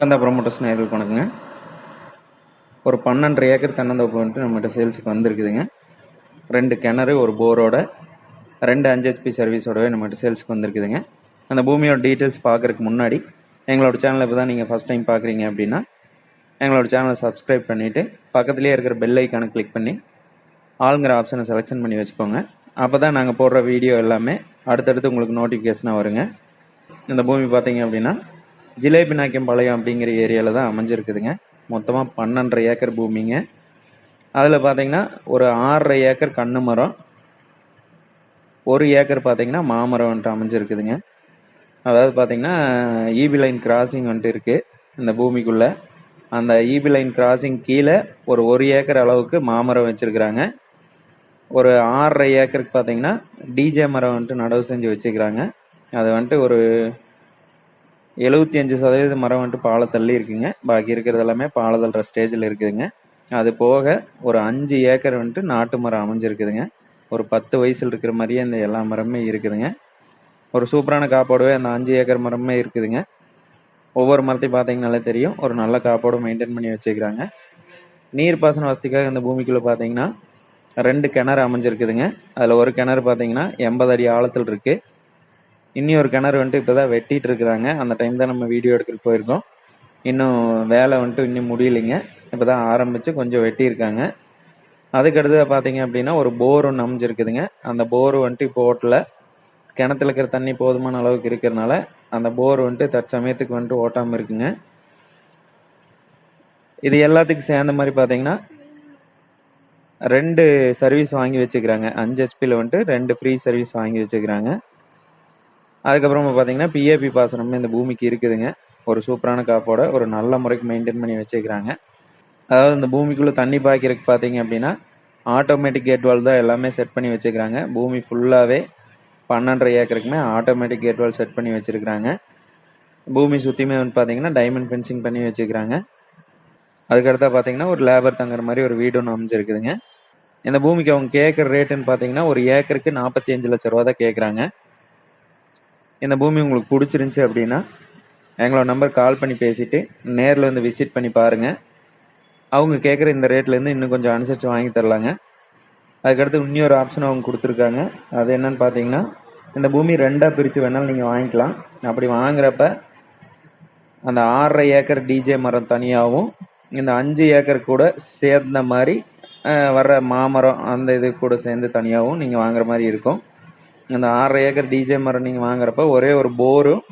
கந்தா promoters நேர்களுக்கு வணக்கங்க ஒரு பன்னெண்டரை ஏக்கர் தென்னந்தோப்பு வந்துட்டு நம்மகிட்ட சேல்ஸுக்கு வந்திருக்குதுங்க. ரெண்டு கிணறு ஒரு போரோட ரெண்டு அஞ்சு ஹெச்பி சர்வீஸோடவே நம்மகிட்ட சேல்ஸுக்கு வந்திருக்குதுங்க. அந்த பூமியோட டீட்டெயில்ஸ் பார்க்குறதுக்கு முன்னாடி எங்களோட சேனலை இப்போ தான் நீங்கள் ஃபஸ்ட் டைம் பார்க்குறீங்க அப்படின்னா எங்களோட சேனலை சப்ஸ்கிரைப் பண்ணிவிட்டு பக்கத்துலேயே இருக்கிற பெல் ஐக்கானை கிளிக் பண்ணி ஆளுங்கிற ஆப்ஷனை செலெக்ஷன் பண்ணி வச்சுக்கோங்க. அப்போ தான் நாங்கள் போடுற வீடியோ எல்லாமே அடுத்தடுத்து உங்களுக்கு நோட்டிஃபிகேஷனாக வருங்க. இந்த பூமி பார்த்தீங்க அப்படின்னா ஜிலேபி நாக்கியம் பாளையம் அப்படிங்கிற ஏரியாவில் தான் அமைஞ்சிருக்குதுங்க. மொத்தமாக பன்னெண்டரை ஏக்கர் பூமிங்க. அதில் பார்த்தீங்கன்னா ஒரு ஆறரை ஏக்கர் கண்ணு மரம். ஒரு ஏக்கர் பார்த்தீங்கன்னா மாமரம் வந்துட்டு அமைஞ்சிருக்குதுங்க. அதாவது பார்த்தீங்கன்னா ஈபி லைன் கிராசிங் வந்துட்டு இருக்குது இந்த பூமிக்குள்ளே. அந்த ஈபி லைன் கிராசிங் கீழே ஒரு ஒரு ஏக்கர் அளவுக்கு மாமரம் வச்சுருக்குறாங்க. ஒரு ஆறரை ஏக்கருக்கு பார்த்தீங்கன்னா டிஜே மரம் வந்துட்டு நடவு செஞ்சு வச்சுக்கிறாங்க அது வந்துட்டு ஒரு எழுபத்தி அஞ்சு சதவீத மரம் வந்துட்டு பாலை தள்ளி இருக்குங்க. பாக்கி இருக்கிறது எல்லாமே பாலை தள்ளுற ஸ்டேஜில் இருக்குதுங்க. அது போக ஒரு அஞ்சு ஏக்கர் வந்துட்டு நாட்டு மரம் அமைஞ்சிருக்குதுங்க. ஒரு பத்து வயசில் இருக்கிற மாதிரியே இந்த எல்லா மரமே இருக்குதுங்க. ஒரு சூப்பரான காப்பாடவே அந்த அஞ்சு ஏக்கர் மரமே இருக்குதுங்க. ஒவ்வொரு மரத்தையும் பார்த்தீங்கனாலே தெரியும். ஒரு நல்ல காப்பாடு மெயின்டைன் பண்ணி வச்சுக்கிறாங்க. நீர் பாசன வசதிக்காக இந்த பூமிக்குள்ளே பார்த்தீங்கன்னா ரெண்டு கிணறு அமைஞ்சிருக்குதுங்க. அதில் ஒரு கிணறு பார்த்தீங்கன்னா எண்பது அடி ஆழத்தில் இருக்குது இன்னும் ஒரு கிணறு வந்துட்டு இப்போ தான் வெட்டிட்டு இருக்கிறாங்க. அந்த டைம் தான் நம்ம வீடியோ எடுத்துகிட்டு போயிருக்கோம் இன்னும் வேலை வந்துட்டு இன்னும் முடியலைங்க. இப்போ தான் ஆரம்பித்து கொஞ்சம் வெட்டியிருக்காங்க. அதுக்கடுத்து பார்த்தீங்க அப்படின்னா ஒரு போர் ஒன்று அமைஞ்சிருக்குதுங்க. அந்த போர் வந்துட்டு இப்போ ஓட்டல. கிணத்துல இருக்கிற தண்ணி போதுமான அளவுக்கு இருக்கிறனால அந்த போர் வந்துட்டு தற்சமயத்துக்கு வந்துட்டு ஓட்டாமல் இருக்குங்க. இது எல்லாத்துக்கும் சேர்ந்த மாதிரி பார்த்தீங்கன்னா ரெண்டு சர்வீஸ் வாங்கி வச்சுக்கிறாங்க. அஞ்சு ஹெச்பியில் வந்துட்டு ரெண்டு ஃப்ரீ சர்வீஸ் வாங்கி வச்சுக்கிறாங்க. அதுக்கப்புறமா பார்த்தீங்கன்னா பிஏபி பாசனம் இந்த பூமிக்கு இருக்குதுங்க. ஒரு சூப்பரான காப்போட ஒரு நல்ல முறைக்கு மெயின்டைன் பண்ணி வச்சுக்கிறாங்க அதாவது இந்த பூமிக்குள்ளே தண்ணி பாய்க்கிறதுக்கு பார்த்தீங்க அப்படின்னா ஆட்டோமேட்டிக் கேட் வால் தான் எல்லாமே செட் பண்ணி வச்சுக்கிறாங்க பூமி ஃபுல்லாகவே பன்னெண்டரை ஏக்கருக்குமே ஆட்டோமேட்டிக் கேட் வால் செட் பண்ணி வச்சுருக்கிறாங்க. பூமி சுற்றியுமே வந்து பார்த்தீங்கன்னா டைமண்ட் ஃபென்சிங் பண்ணி வச்சுக்கிறாங்க அதுக்கடுத்தா பார்த்தீங்கன்னா ஒரு லேபர் தங்குற மாதிரி ஒரு வீடு ஒன்று அமைஞ்சிருக்குதுங்க. இந்த பூமிக்கு அவங்க கேட்குற ரேட்டுன்னு பார்த்தீங்கன்னா ஒரு ஏக்கருக்கு நாற்பத்தி அஞ்சு லட்ச ரூபா தான் கேட்குறாங்க இந்த பூமி உங்களுக்கு பிடிச்சிருந்துச்சி அப்படின்னா எங்களோட நம்பர் கால் பண்ணி பேசிட்டு நேரில் வந்து விசிட் பண்ணி பாருங்க. அவங்க கேட்குற இந்த ரேட்லேருந்து இன்னும் கொஞ்சம் அனுசரித்து வாங்கி தரலாங்க. அதுக்கடுத்து இன்னொரு ஆப்ஷன் அவங்க கொடுத்துருக்காங்க. அது என்னன்னு பார்த்தீங்கன்னா இந்த பூமி ரெண்டாக பிரித்து வேணாலும் நீங்கள் வாங்கிக்கலாம். அப்படி வாங்குறப்ப அந்த ஆறரை ஏக்கர் டிஜே மரம் தனியாகவும் இந்த அஞ்சு ஏக்கர் கூட சேர்ந்த மாதிரி வர்ற மாமரம் அந்த இது கூட சேர்ந்து தனியாகவும் நீங்கள் வாங்குற மாதிரி இருக்கும். அந்த ஆறரை ஏக்கர் டிஜே மரம் நீங்கள் வாங்குறப்ப ஒரே ஒரு போரும்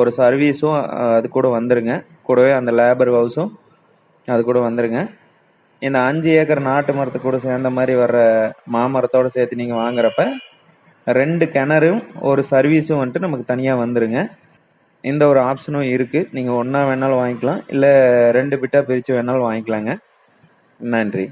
ஒரு சர்வீஸும் அது கூட வந்துருங்க. கூடவே அந்த லேபர் ஹவுஸும் அது கூட வந்துருங்க. இந்த அஞ்சு ஏக்கர் நாட்டு மரத்து கூட சேர்ந்த மாதிரி வர்ற மாமரத்தோட சேர்த்து நீங்கள் வாங்குறப்ப ரெண்டு கிணறும் ஒரு சர்வீஸும் வந்துட்டு நமக்கு தனியாக வந்துருங்க. இந்த ஒரு ஆப்ஷனும் இருக்குது நீங்கள் ஒன்றா வேணாலும் வாங்கிக்கலாம். இல்லை ரெண்டு பிட்டாக பிரித்து வேணாலும் வாங்கிக்கலாங்க. நன்றி.